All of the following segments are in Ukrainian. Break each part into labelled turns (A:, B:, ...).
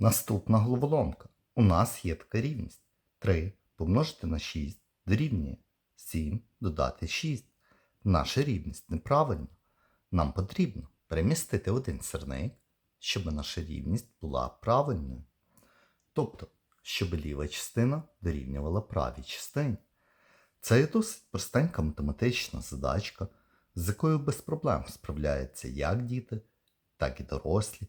A: Наступна головоломка. У нас є така рівність. 3 помножити на 6 дорівнює 7 додати 6. Наша рівність неправильна. Нам потрібно перемістити один сірник, щоб наша рівність була правильною. Тобто, щоб ліва частина дорівнювала правій частині. Це досить простенька математична задачка, з якою без проблем справляються як діти, так і дорослі.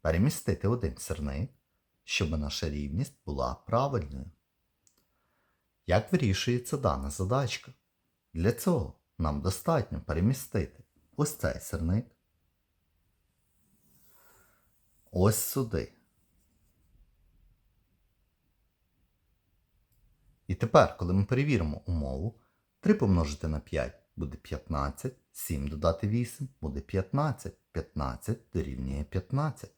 A: перемістити один сірник, щоб наша рівність була правильною. Як вирішується дана задачка? Для цього нам достатньо перемістити ось цей сірник, ось сюди. І тепер, коли ми перевіримо умову, 3 помножити на 5 буде 15, 7 додати 8 буде 15, 15 дорівнює 15.